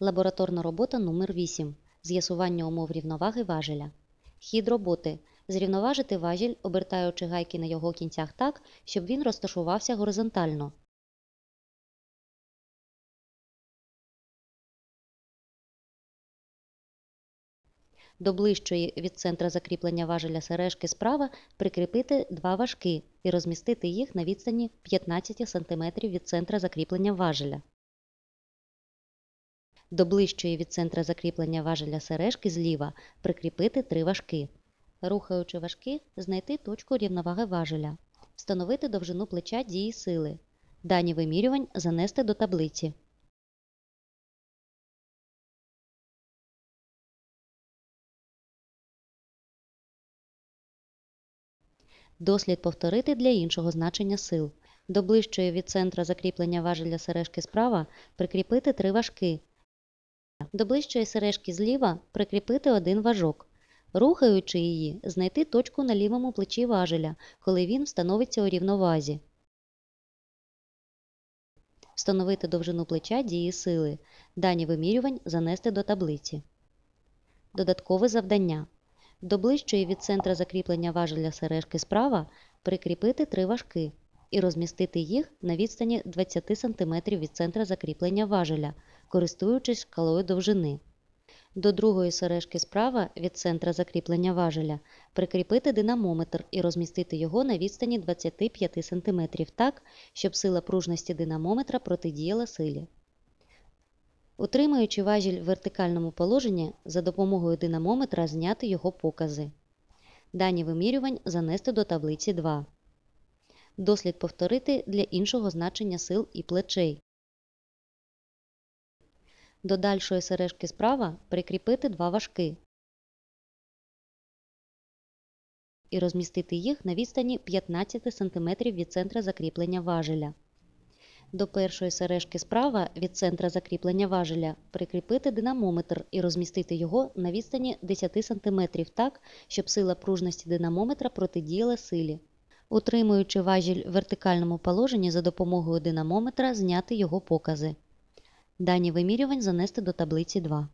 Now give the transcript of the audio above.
Лабораторна робота номер 8 З'ясування умов рівноваги важеля. Хід роботи. Зрівноважити важіль, обертаючи гайки на його кінцях так, щоб він розташувався горизонтально. До ближчої від центра закріплення важеля сережки справа прикріпити два важки і розмістити їх на відстані 15 см від центра закріплення важеля. До ближчої від центра закріплення важеля сережки зліва прикріпити три важки. Рухаючи важки, знайти точку рівноваги важеля. Встановити довжину плеча дії сили. Дані вимірювань занести до таблиці. Дослід повторити для іншого значення сил. До ближчої від центра закріплення важеля сережки справа прикріпити три важки. До ближчої сережки зліва прикріпити один важок. Рухаючи її, знайти точку на лівому плечі важеля, коли він встановиться у рівновазі. Встановити довжину плеча дії сили. Дані вимірювань занести до таблиці. Додаткове завдання. До ближчої від центра закріплення важеля сережки справа прикріпити три важки і розмістити їх на відстані 20 см від центра закріплення важеля, користуючись шкалою довжини. До другої сережки справа від центра закріплення важеля прикріпити динамометр і розмістити його на відстані 25 см так, щоб сила пружності динамометра протидіяла силі. Утримуючи важіль в вертикальному положенні, за допомогою динамометра зняти його покази. Дані вимірювань занести до таблиці 2. Дослід повторити для іншого значення сил і плечей. До дальшої сережки справа прикріпити два важки і розмістити їх на відстані 15 см від центра закріплення важеля. До першої сережки справа від центра закріплення важеля прикріпити динамометр і розмістити його на відстані 10 см так, щоб сила пружності динамометра протидіяла силі. Утримуючи важіль в вертикальному положенні за допомогою динамометра, зняти його покази. Дані вимірювань занести до таблиці 2.